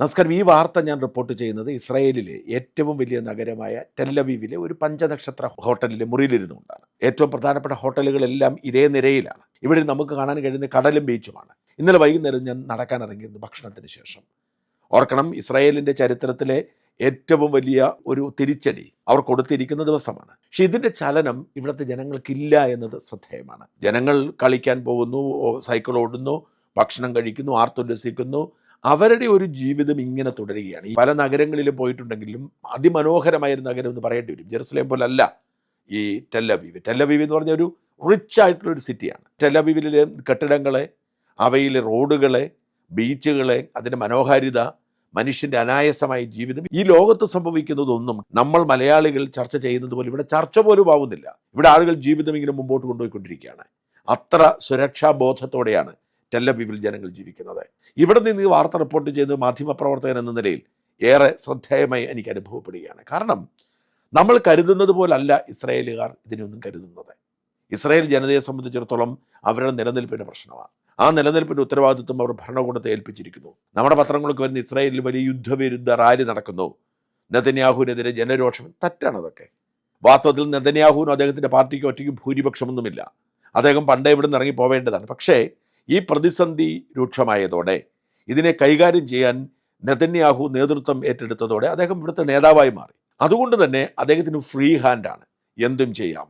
നമസ്കാരം. ഈ വാർത്ത ഞാൻ റിപ്പോർട്ട് ചെയ്യുന്നത് ഇസ്രായേലിലെ ഏറ്റവും വലിയ നഗരമായ ടെല്ലവീവിലെ ഒരു പഞ്ചനക്ഷത്ര ഹോട്ടലിലെ മുറിയിലിരുന്നുകൊണ്ടാണ്. ഏറ്റവും പ്രധാനപ്പെട്ട ഹോട്ടലുകളെല്ലാം ഇതേ നിരയിലാണ്. ഇവിടെ നമുക്ക് കാണാൻ കഴിയുന്ന കടലും ബീച്ചുമാണ്. ഇന്നലെ വൈകുന്നേരം ഞാൻ നടക്കാൻ ഇറങ്ങിയിരുന്നു ഭക്ഷണത്തിന് ശേഷം. ഓർക്കണം ഇസ്രായേലിന്റെ ചരിത്രത്തിലെ ഏറ്റവും വലിയ ഒരു തിരിച്ചടി അവർ കൊടുത്തിരിക്കുന്ന ദിവസമാണ്. പക്ഷെ ഇതിന്റെ ചലനം ഇവിടുത്തെ ജനങ്ങൾക്കില്ല എന്നത് ശ്രദ്ധേയമാണ്. ജനങ്ങൾ കളിക്കാൻ പോകുന്നു സൈക്കിൾ ഓടുന്നു ഭക്ഷണം കഴിക്കുന്നു ആർത്തുല്ലസിക്കുന്നു അവരുടെ ഒരു ജീവിതം ഇങ്ങനെ തുടരുകയാണ്. ഈ പല നഗരങ്ങളിലും പോയിട്ടുണ്ടെങ്കിലും അതിമനോഹരമായ ഒരു നഗരം എന്ന് പറയേണ്ടി വരും. ജെറുസലേം പോലല്ല. ഈ ടെല്ലവീവ് ടെല്ലവീവ് എന്ന് പറഞ്ഞ ഒരു റിച്ച് ആയിട്ടുള്ള ഒരു സിറ്റിയാണ് ടെല്ലവീവിലെ കെട്ടിടങ്ങളെ അവയിലെ റോഡുകളെ ബീച്ചുകളെ അതിന്റെ മനോഹാരിത മനുഷ്യന്റെ അനായാസമായ ജീവിതം. ഈ ലോകത്ത് സംഭവിക്കുന്നതൊന്നും നമ്മൾ മലയാളികൾ ചർച്ച ചെയ്യുന്നത് പോലെ ഇവിടെ ചർച്ച പോലും ആവുന്നില്ല. ഇവിടെ ആളുകൾ ജീവിതം ഇങ്ങനെ മുമ്പോട്ട് കൊണ്ടുപോയിക്കൊണ്ടിരിക്കുകയാണ്. അത്ര സുരക്ഷാ ബോധത്തോടെയാണ് ടെല്ലവീവിൽ ജനങ്ങൾ ജീവിക്കുന്നത്. ഇവിടെ നിന്ന് ഈ വാർത്ത റിപ്പോർട്ട് ചെയ്ത് മാധ്യമപ്രവർത്തകൻ എന്ന നിലയിൽ ഏറെ ശ്രദ്ധേയമായി എനിക്ക് അനുഭവപ്പെടുകയാണ്. കാരണം നമ്മൾ കരുതുന്നത് പോലല്ല ഇസ്രായേലുകാർ ഇതിനൊന്നും കരുതുന്നത്. ഇസ്രായേൽ ജനതയെ സംബന്ധിച്ചിടത്തോളം അവരുടെ നിലനിൽപ്പിന്റെ പ്രശ്നമാണ്. ആ നിലനിൽപ്പിന്റെ ഉത്തരവാദിത്വം അവർ ഭരണകൂടത്തെ ഏൽപ്പിച്ചിരിക്കുന്നു. നമ്മുടെ പത്രങ്ങൾക്ക് വരുന്ന ഇസ്രായേലിൽ വലിയ യുദ്ധവിരുദ്ധ റാലി നടക്കുന്നു. നെതന്യാഹുവിനെതിരെ ജനരോഷം. തെറ്റാണ് അതൊക്കെ. വാസ്തവത്തിൽ നെതന്യാഹുവിനും അദ്ദേഹത്തിന്റെ പാർട്ടിക്ക് ഒറ്റയ്ക്ക് ഭൂരിപക്ഷമൊന്നുമില്ല. അദ്ദേഹം പണ്ടേ ഇവിടെ നിന്ന് ഇറങ്ങി പോവേണ്ടതാണ് പക്ഷേ ഈ പ്രതിസന്ധി രൂക്ഷമായതോടെ ഇതിനെ കൈകാര്യം ചെയ്യാൻ നെതന്യാഹു നേതൃത്വം ഏറ്റെടുത്തതോടെ അദ്ദേഹം ഇവിടുത്തെ നേതാവായി മാറി. അതുകൊണ്ട് തന്നെ അദ്ദേഹത്തിന് ഫ്രീ ഹാൻഡാണ് എന്തും ചെയ്യാം.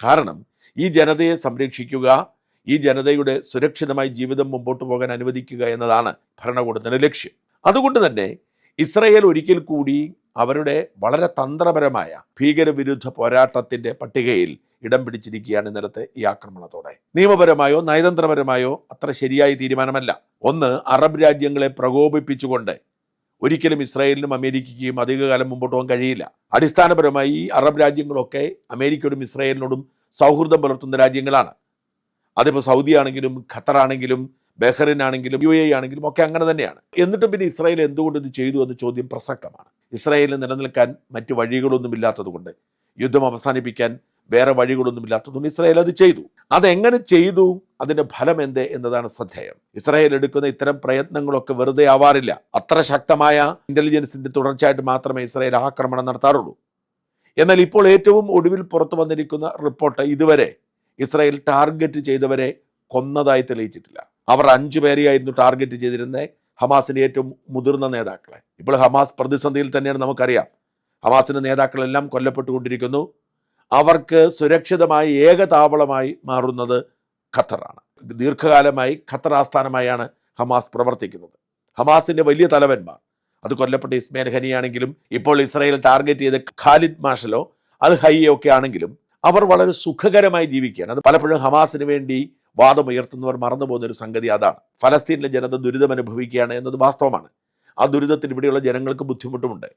കാരണം ഈ ജനതയെ സംരക്ഷിക്കുക ഈ ജനതയുടെ സുരക്ഷിതമായി ജീവിതം മുമ്പോട്ട് പോകാൻ അനുവദിക്കുക എന്നതാണ് ഭരണകൂടത്തിന്റെ ലക്ഷ്യം. അതുകൊണ്ട് തന്നെ ഇസ്രയേൽ ഒരിക്കൽ കൂടി അവരുടെ വളരെ തന്ത്രപരമായ ഭീകരവിരുദ്ധ പോരാട്ടത്തിന്റെ പട്ടികയിൽ ഇടം പിടിച്ചിരിക്കുകയാണ് ഇന്നലത്തെ ഈ ആക്രമണത്തോടെ. നിയമപരമായോ നയതന്ത്രപരമായോ അത്ര ശരിയായ തീരുമാനമല്ല. ഒന്ന് അറബ് രാജ്യങ്ങളെ പ്രകോപിപ്പിച്ചുകൊണ്ട് ഒരിക്കലും ഇസ്രായേലിനും അമേരിക്കയ്ക്കും അധികകാലം മുമ്പോട്ട് പോകാൻ കഴിയില്ല. അടിസ്ഥാനപരമായി ഈ അറബ് രാജ്യങ്ങളൊക്കെ അമേരിക്കയോടും ഇസ്രായേലിനോടും സൗഹൃദം പുലർത്തുന്ന രാജ്യങ്ങളാണ്. അതിപ്പോൾ സൗദി ആണെങ്കിലും ഖത്തർ ആണെങ്കിലും ബഹ്റിൻ ആണെങ്കിലും യു എ ആണെങ്കിലും ഒക്കെ അങ്ങനെ തന്നെയാണ്. എന്നിട്ടും പിന്നെ ഇസ്രായേൽ എന്തുകൊണ്ട് ഇത് ചെയ്തു എന്ന ചോദ്യം പ്രസക്തമാണ്. ഇസ്രായേലിന് നിലനിൽക്കാൻ മറ്റു വഴികളൊന്നുമില്ലാത്തതുകൊണ്ട് യുദ്ധം അവസാനിപ്പിക്കാൻ വേറെ വഴികളൊന്നുമില്ലാത്തതുകൊണ്ട് ഇസ്രായേൽ അത് ചെയ്തു. അതെങ്ങനെ ചെയ്തു? അതിന്റെ ഫലം എന്ത് എന്നതാണ് ശ്രദ്ധേയം. ഇസ്രായേൽ എടുക്കുന്ന ഇത്തരം പ്രയത്നങ്ങളൊക്കെ വെറുതെ ആവാറില്ല. അത്ര ശക്തമായ ഇന്റലിജൻസിന്റെ തുടർച്ചയായിട്ട് മാത്രമേ ഇസ്രായേൽ ആക്രമണം നടത്താറുള്ളൂ. എന്നാൽ ഇപ്പോൾ ഏറ്റവും ഒടുവിൽ പുറത്തു വന്നിരിക്കുന്ന റിപ്പോർട്ട് ഇതുവരെ ഇസ്രായേൽ ടാർഗറ്റ് ചെയ്തവരെ കൊന്നതായി തെളിയിച്ചിട്ടില്ല. അവർ അഞ്ചു പേരെയായിരുന്നു ടാർഗറ്റ് ചെയ്തിരുന്നത് ഹമാസിന്റെ ഏറ്റവും മുതിർന്ന നേതാക്കളെ. ഇപ്പോൾ ഹമാസ് പ്രതിസന്ധിയിൽ തന്നെയാണ് നമുക്കറിയാം. ഹമാസിന്റെ നേതാക്കളെല്ലാം കൊല്ലപ്പെട്ടുകൊണ്ടിരിക്കുന്നു. അവർക്ക് സുരക്ഷിതമായി ഏകതാവളമായി മാറുന്നത് ഖത്തറാണ്. ദീർഘകാലമായി ഖത്തർ ആസ്ഥാനമായാണ് ഹമാസ് പ്രവർത്തിക്കുന്നത്. ഹമാസിന്റെ വലിയ തലവന്മാർ അത് കൊല്ലപ്പെട്ട ഇസ്മേൽ ഖനിയാണെങ്കിലും ഇപ്പോൾ ഇസ്രായേൽ ടാർഗറ്റ് ചെയ്ത ഖാലിദ് മാഷലോ അൽ ഹയ്യോ ഒക്കെ ആണെങ്കിലും അവർ വളരെ സുഖകരമായി ജീവിക്കുകയാണ്. അത് പലപ്പോഴും ഹമാസിന് വേണ്ടി വാദമുയർത്തുന്നവർ മറന്നു പോകുന്ന ഒരു സംഗതി അതാണ്. ഫലസ്തീനിലെ ജനത ദുരിതം അനുഭവിക്കുകയാണ് എന്നത് വാസ്തവമാണ്. ആ ദുരിതത്തിൽ ഇവിടെയുള്ള ജനങ്ങൾക്ക് ബുദ്ധിമുട്ടുമുണ്ട്.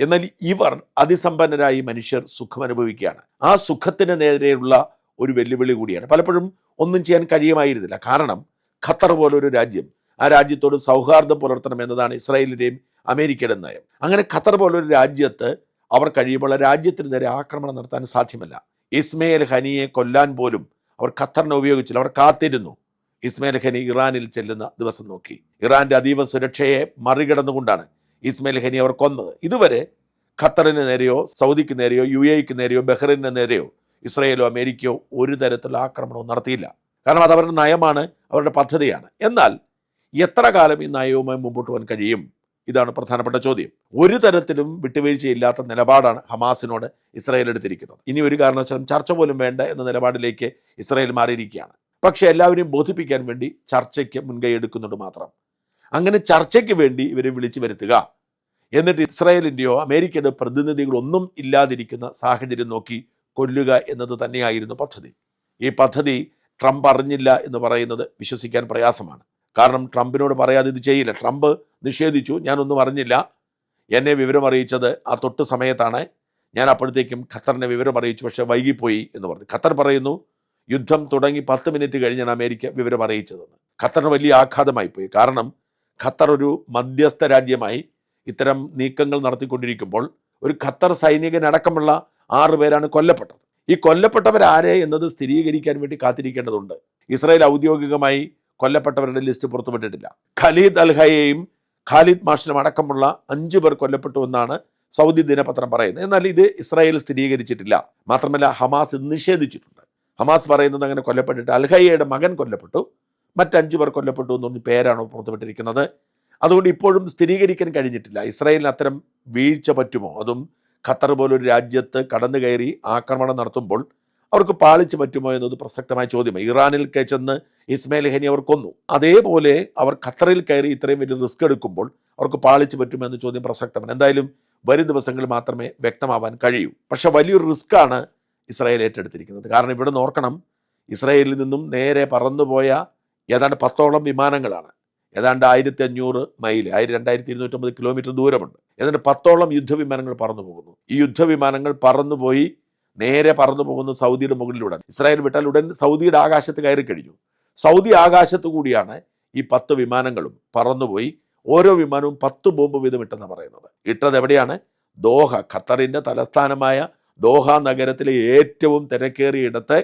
എന്നാൽ ഇവർ അതിസമ്പന്നരായി മനുഷ്യർ സുഖം അനുഭവിക്കുകയാണ് ആ സുഖത്തിന് നേരെയുള്ള ഒരു വെല്ലുവിളി കൂടിയാണ്. പലപ്പോഴും ഒന്നും ചെയ്യാൻ കഴിയുമായിരുന്നില്ല. കാരണം ഖത്തർ പോലൊരു രാജ്യം ആ രാജ്യത്തോട് സൗഹാർദ്ദം പുലർത്തണം എന്നതാണ് ഇസ്രായേലിന്റെയും അമേരിക്കയുടെ നയം. അങ്ങനെ ഖത്തർ പോലൊരു രാജ്യത്ത് അവർ കഴിയുമ്പോൾ രാജ്യത്തിന് നേരെ ആക്രമണം നടത്താൻ സാധ്യമല്ല. ഇസ്മയിൽ ഹനിയെ കൊല്ലാൻ പോലും അവർ ഖത്തറിനെ ഉപയോഗിച്ചില്ല. അവർ കാത്തിരുന്നു. ഇസ്മയിൽ ഖനി ഇറാനിൽ ചെല്ലുന്ന ദിവസം നോക്കി. ഇറാന്റെ അതീവ സുരക്ഷയെ മറികടന്നുകൊണ്ടാണ് ഇസ്മയിൽ ഹനി അവർ കൊന്നത്. ഇതുവരെ ഖത്തറിന് നേരെയോ സൗദിക്ക് നേരെയോ യു എക്ക് നേരെയോ ബഹ്റിന് നേരെയോ ഇസ്രയേലോ അമേരിക്കയോ ഒരു തരത്തിലുള്ള ആക്രമണവും നടത്തിയില്ല. കാരണം അത് അവരുടെ നയമാണ് അവരുടെ പദ്ധതിയാണ്. എന്നാൽ എത്ര കാലം ഈ നയവുമായി മുമ്പോട്ട് പോകാൻ കഴിയും? ഇതാണ് പ്രധാനപ്പെട്ട ചോദ്യം. ഒരു തരത്തിലും വിട്ടുവീഴ്ചയില്ലാത്ത നിലപാടാണ് ഹമാസിനോട് ഇസ്രായേൽ എടുത്തിരിക്കുന്നത്. ഇനി ഒരു കാരണവശാലും ചർച്ച പോലും വേണ്ട എന്ന നിലപാടിലേക്ക് ഇസ്രായേൽ മാറിയിരിക്കുകയാണ്. പക്ഷേ എല്ലാവരെയും ബോധിപ്പിക്കാൻ വേണ്ടി ചർച്ചയ്ക്ക് മുൻകൈ എടുക്കുന്നുണ്ട് മാത്രം. അങ്ങനെ ചർച്ചയ്ക്ക് വേണ്ടി ഇവരെ വിളിച്ചു വരുത്തുക. എന്നിട്ട് ഇസ്രായേലിന്റെയോ അമേരിക്കയുടെ പ്രതിനിധികളൊന്നും ഇല്ലാതിരിക്കുന്ന സാഹചര്യം നോക്കി കൊല്ലുക എന്നത് തന്നെയായിരുന്നു പദ്ധതി. ഈ പദ്ധതി ട്രംപ് അറിഞ്ഞില്ല എന്ന് പറയുന്നത് വിശ്വസിക്കാൻ പ്രയാസമാണ്. കാരണം ട്രംപിനോട് പറയാതെ ഇത് ചെയ്യില്ല. ട്രംപ് നിഷേധിച്ചു ഞാനൊന്നും അറിഞ്ഞില്ല. എന്നെ വിവരം അറിയിച്ചത് ആ തൊട്ട് സമയത്താണ്. ഞാൻ അപ്പോഴത്തേക്കും ഖത്തറിനെ വിവരം അറിയിച്ചു പക്ഷേ വൈകിപ്പോയി എന്ന് പറഞ്ഞു. ഖത്തർ പറയുന്നു യുദ്ധം തുടങ്ങി പത്ത് മിനിറ്റ് കഴിഞ്ഞാണ് അമേരിക്ക വിവരം അറിയിച്ചതെന്ന്. ഖത്തറിന് വലിയ ആഘാതമായി പോയി കാരണം ഖത്തർ ഒരു മധ്യസ്ഥ രാജ്യമായി ഇത്തരം നീക്കങ്ങൾ നടത്തിക്കൊണ്ടിരിക്കുമ്പോൾ ഒരു ഖത്തർ സൈനികനടക്കമുള്ള ആറ് പേരാണ് കൊല്ലപ്പെട്ടത്. ഈ കൊല്ലപ്പെട്ടവരാരെ എന്നത് സ്ഥിരീകരിക്കാൻ വേണ്ടി കാത്തിരിക്കേണ്ടതുണ്ട്. ഇസ്രായേൽ ഔദ്യോഗികമായി കൊല്ലപ്പെട്ടവരുടെ ലിസ്റ്റ് പുറത്തുവിട്ടിട്ടില്ല. ഖലീദ് അൽഹയെയും ഖാലിദ് മാഷിനും അടക്കമുള്ള അഞ്ചു പേർ കൊല്ലപ്പെട്ടു എന്നാണ് സൗദി ദിനപത്രം പറയുന്നത്. എന്നാൽ ഇത് ഇസ്രായേൽ സ്ഥിരീകരിച്ചിട്ടില്ല. മാത്രമല്ല ഹമാസ് നിഷേധിച്ചിട്ടുണ്ട്. ഹമാസ് പറയുന്നത് അങ്ങനെ കൊല്ലപ്പെട്ടിട്ട് അൽഹയ്യയുടെ മകൻ കൊല്ലപ്പെട്ടു. മറ്റഞ്ചു പേർ കൊല്ലപ്പെട്ടു എന്നൊന്ന് പേരാണ് പുറത്തുവിട്ടിരിക്കുന്നത്. അതുകൊണ്ട് ഇപ്പോഴും സ്ഥിരീകരിക്കാൻ കഴിഞ്ഞിട്ടില്ല. ഇസ്രായേലിന് അത്തരം വീഴ്ച പറ്റുമോ? അതും ഖത്തർ പോലൊരു രാജ്യത്ത് കടന്നു കയറി ആക്രമണം നടത്തുമ്പോൾ അവർക്ക് പാളിച്ചു പറ്റുമോ എന്നത് പ്രസക്തമായ ചോദ്യമാണ്. ഇറാനിൽ ചെന്ന് ഇസ്മായിൽ ഹനി അവർ കൊന്നു. അതേപോലെ അവർ ഖത്തറിൽ കയറി ഇത്രയും വലിയ റിസ്ക് എടുക്കുമ്പോൾ അവർക്ക് പാളിച്ചു പറ്റുമോ എന്ന ചോദ്യം പ്രസക്തമാണ്. എന്തായാലും വരും ദിവസങ്ങളിൽ മാത്രമേ വ്യക്തമാവാൻ കഴിയൂ. പക്ഷേ വലിയൊരു റിസ്ക്കാണ് ഇസ്രായേൽ ഏറ്റെടുത്തിരിക്കുന്നത്. കാരണം ഇവിടെ നോക്കണം ഇസ്രായേലിൽ നിന്നും നേരെ പറന്നുപോയ ഏതാണ്ട് പത്തോളം വിമാനങ്ങളാണ്. ഏതാണ്ട് ആയിരത്തി അഞ്ഞൂറ് മൈൽ ആയിരം രണ്ടായിരത്തി ഇരുന്നൂറ്റമ്പത് കിലോമീറ്റർ ദൂരമുണ്ട്. ഏതാണ്ട് പത്തോളം യുദ്ധവിമാനങ്ങൾ പറന്നു പോകുന്നു ഈ യുദ്ധവിമാനങ്ങൾ പറന്നുപോയി നേരെ പറന്നു പോകുന്ന സൗദിയുടെ മുകളിലൂടെ. ഇസ്രായേൽ വിട്ടാൽ ഉടൻ സൗദിയുടെ ആകാശത്ത് കയറി കഴിഞ്ഞു. സൗദി ആകാശത്തു കൂടിയാണ് ഈ പത്ത് വിമാനങ്ങളും പറന്നുപോയി. ഓരോ വിമാനവും പത്ത് ബോംബ് വീതം ഇട്ടെന്ന് പറയുന്നത്. ഇട്ടത് എവിടെയാണ്? ദോഹ ഖത്തറിന്റെ തലസ്ഥാനമായ ദോഹ നഗരത്തിലെ ഏറ്റവും തിരക്കേറിയ ഇടത്ത്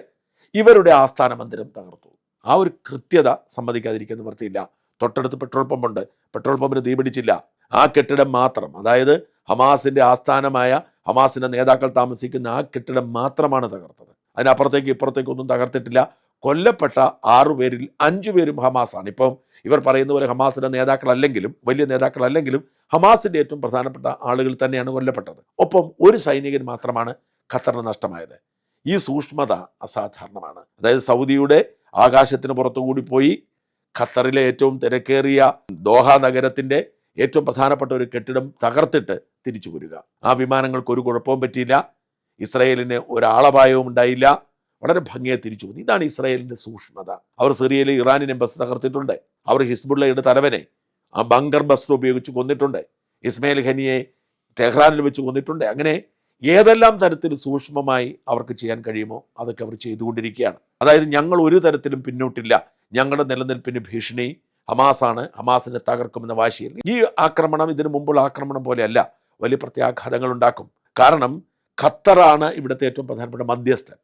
ഇവരുടെ ആസ്ഥാന മന്ദിരം തകർത്തു. ആ ഒരു കൃത്യത സമ്മതിക്കാതിരിക്കാൻ നിവൃത്തിയില്ല. തൊട്ടടുത്ത് പെട്രോൾ പമ്പുണ്ട്. പെട്രോൾ പമ്പിന് തീപിടിച്ചില്ല ആ കെട്ടിടം മാത്രം. അതായത് ഹമാസിന്റെ ആസ്ഥാനമായ ഹമാസിന്റെ നേതാക്കൾ താമസിക്കുന്ന ആ കെട്ടിടം മാത്രമാണ് തകർത്തത്. അതിനപ്പുറത്തേക്ക് ഇപ്പുറത്തേക്കൊന്നും തകർത്തിട്ടില്ല. കൊല്ലപ്പെട്ട ആറുപേരിൽ അഞ്ചു പേരും ഹമാസാണ്. ഇപ്പം ഇവർ പറയുന്ന പോലെ ഹമാസിന്റെ നേതാക്കളല്ലെങ്കിലും വലിയ നേതാക്കളല്ലെങ്കിലും ഹമാസിന്റെ ഏറ്റവും പ്രധാനപ്പെട്ട ആളുകൾ തന്നെയാണ് കൊല്ലപ്പെട്ടത്. ഒപ്പം ഒരു സൈനികൻ മാത്രമാണ് ഖത്തറിന് നഷ്ടമായത്. ഈ സൂക്ഷ്മത അസാധാരണമാണ്. അതായത് സൗദിയുടെ ആകാശത്തിന് പുറത്തുകൂടി പോയി ഖത്തറിലെ ഏറ്റവും തിരക്കേറിയ ദോഹ നഗരത്തിന്റെ ഏറ്റവും പ്രധാനപ്പെട്ട ഒരു കെട്ടിടം തകർത്തിട്ട് തിരിച്ചു വരിക. ആ വിമാനങ്ങൾക്ക് ഒരു കുഴപ്പവും പറ്റിയില്ല. ഇസ്രയേലിന് ഒരാളപായവും ഉണ്ടായില്ല. വളരെ ഭംഗിയെ തിരിച്ചു പോകുന്നു ഇതാണ് ഇസ്രായേലിന്റെ സൂക്ഷ്മത. അവർ സിറിയയിലെ ഇറാനിയൻ ബസ് തകർത്തിട്ടുണ്ട്. അവർ ഹിസ്ബുള്ളയുടെ തലവനെ ആ ബങ്കർ ബസ് ഉപയോഗിച്ച് കൊന്നിട്ടുണ്ട്. ഇസ്മയിൽ ഖനിയെ ടെഹ്റാനിൽ വെച്ച് കൊന്നിട്ടുണ്ട്. അങ്ങനെ ഏതെല്ലാം തരത്തിൽ സൂക്ഷ്മമായി അവർക്ക് ചെയ്യാൻ കഴിയുമോ അതൊക്കെ അവർ ചെയ്തുകൊണ്ടിരിക്കുകയാണ്. അതായത് ഞങ്ങൾ ഒരു തരത്തിലും പിന്നോട്ടില്ല. ഞങ്ങളുടെ നിലനിൽപ്പിന് ഭീഷണി ഹമാസാണ്. ഹമാസിനെ തകർക്കുമെന്ന വാശിയിൽ. ഈ ആക്രമണം ഇതിനു മുമ്പുള്ള ആക്രമണം പോലെയല്ല. വലിയ പ്രത്യാഘാതങ്ങൾ ഉണ്ടാക്കും കാരണം ഖത്തറാണ് ഇവിടുത്തെ ഏറ്റവും പ്രധാനപ്പെട്ട മധ്യസ്ഥൻ.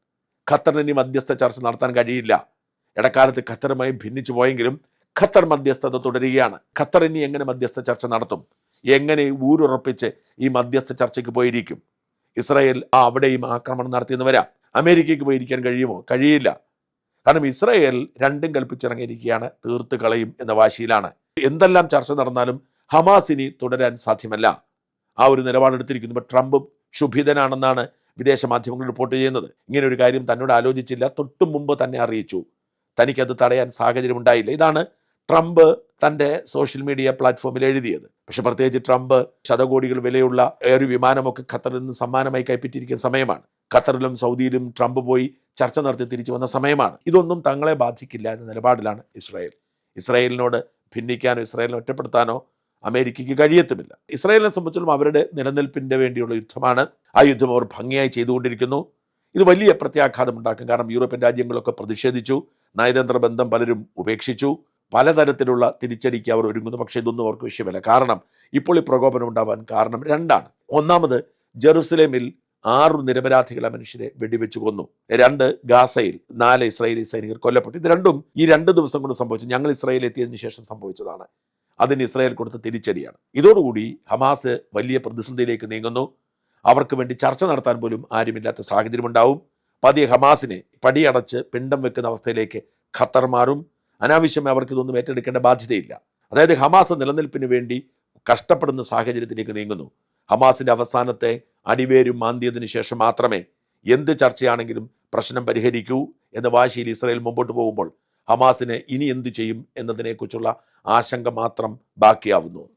ഖത്തറിന് ഇനി മധ്യസ്ഥ ചർച്ച നടത്താൻ കഴിയില്ല. ഇടക്കാലത്ത് ഖത്തറുമായി ഭിന്നിച്ചു പോയെങ്കിലും ഖത്തർ മധ്യസ്ഥത തുടരുകയാണ്. ഖത്തർ ഇനി എങ്ങനെ മധ്യസ്ഥ ചർച്ച നടത്തും? എങ്ങനെ ഊരുറപ്പിച്ച് ഈ മധ്യസ്ഥ ചർച്ചയ്ക്ക് പോയിരിക്കും? ഇസ്രായേൽ ആ അവിടെയും ആക്രമണം നടത്തിയെന്ന് വരാം. അമേരിക്കയ്ക്ക് പോയിരിക്കാൻ കഴിയുമോ? കഴിയില്ല. കാരണം ഇസ്രായേൽ രണ്ടും കൽപ്പിച്ചിറങ്ങിയിരിക്കുകയാണ്. തീർത്ത് കളയും എന്ന വാശിയിലാണ്. എന്തെല്ലാം ചർച്ച നടന്നാലും ഹമാസിനി തുടരാൻ സാധ്യമല്ല. ആ ഒരു നിലപാടെടുത്തിരിക്കുന്നു. ഇപ്പൊ ട്രംപ് ക്ഷുഭിതനാണെന്നാണ് വിദേശ മാധ്യമങ്ങൾ റിപ്പോർട്ട് ചെയ്യുന്നത്. ഇങ്ങനെ ഒരു കാര്യം തന്നോട് ആലോചിച്ചില്ല. തൊട്ടും മുമ്പ് തന്നെ അറിയിച്ചു. തനിക്കത് തടയാൻ സാഹചര്യം ഉണ്ടായില്ല ഇതാണ് ട്രംപ് തന്റെ സോഷ്യൽ മീഡിയ പ്ലാറ്റ്ഫോമിൽ എഴുതിയത്. പക്ഷെ പ്രത്യേകിച്ച് ട്രംപ് ശതകോടികൾ വിലയുള്ള ഒരു വിമാനമൊക്കെ ഖത്തറിൽ നിന്ന് സമ്മാനമായി കൈപ്പറ്റിയിരിക്കുന്ന സമയമാണ്. ഖത്തറിലും സൗദിയിലും ട്രംപ് പോയി ചർച്ച നടത്തി തിരിച്ചു വന്ന സമയമാണ്. ഇതൊന്നും തങ്ങളെ ബാധിക്കില്ല എന്ന നിലപാടിലാണ് ഇസ്രായേൽ. ഇസ്രായേലിനോട് ഭിന്നിക്കാനോ ഇസ്രായേലിനെ ഒറ്റപ്പെടുത്താനോ അമേരിക്കയ്ക്ക് കഴിയത്തുമില്ല. ഇസ്രായേലിനെ സംബന്ധിച്ചിടത്തോളം അവരുടെ നിലനിൽപ്പിന്റെ വേണ്ടിയുള്ള യുദ്ധമാണ്. ആ യുദ്ധം അവർ ഭംഗിയായി ചെയ്തുകൊണ്ടിരിക്കുന്നു. ഇത് വലിയ പ്രത്യാഘാതം ഉണ്ടാക്കും. കാരണം യൂറോപ്യൻ രാജ്യങ്ങളൊക്കെ പ്രതിഷേധിച്ചു. നയതന്ത്ര ബന്ധം പലരും ഉപേക്ഷിച്ചു. പലതരത്തിലുള്ള തിരിച്ചടിക്ക് അവർ ഒരുങ്ങുന്നു. പക്ഷേ ഇതൊന്നും അവർക്ക് വിഷയമല്ല. കാരണം ഇപ്പോൾ ഈ പ്രകോപനം ഉണ്ടാവാൻ കാരണം രണ്ടാണ്. ഒന്നാമത് ജെറുസലേമിൽ ആറു നിരപരാധികളെ മനുഷ്യരെ വെടിവെച്ചു കൊന്നു. രണ്ട് ഗാസയിൽ നാല് ഇസ്രായേലി സൈനികർ കൊല്ലപ്പെട്ടു. ഇത് രണ്ടും ഈ രണ്ട് ദിവസം കൊണ്ട് സംഭവിച്ചു. ഞങ്ങൾ ഇസ്രായേൽ എത്തിയതിനു ശേഷം സംഭവിച്ചതാണ്. അതിന് ഇസ്രായേൽ കൊടുത്ത തിരിച്ചടിയാണ്. ഇതോടുകൂടി ഹമാസ് വലിയ പ്രതിസന്ധിയിലേക്ക് നീങ്ങുന്നു. അവർക്ക് വേണ്ടി ചർച്ച നടത്താൻ പോലും ആരുമില്ലാത്ത സാഹചര്യം ഉണ്ടാവും പതിയെ ഹമാസിനെ പടിയടച്ച് പിണ്ടം വെക്കുന്ന അവസ്ഥയിലേക്ക് ഖത്തർ മാറും അനാവശ്യമായി അവർക്ക് ഇതൊന്നും ഏറ്റെടുക്കേണ്ട ബാധ്യതയില്ല. അതായത് ഹമാസ് നിലനിൽപ്പിന് വേണ്ടി കഷ്ടപ്പെടുന്ന സാഹചര്യത്തിലേക്ക് നീങ്ങുന്നു. ഹമാസിന്റെ അവസാനത്തെ അടിവേരും മാന്തിയതിന് ശേഷം മാത്രമേ എന്ത് ചർച്ചയാണെങ്കിലും പ്രശ്നം പരിഹരിക്കൂ എന്ന വാശിയിൽ ഇസ്രയേൽ മുമ്പോട്ട് പോകുമ്പോൾ ഹമാസിനെ ഇനി എന്ത് ചെയ്യും എന്നതിനെക്കുറിച്ചുള്ള ആശങ്ക മാത്രം ബാക്കിയാവുന്നു.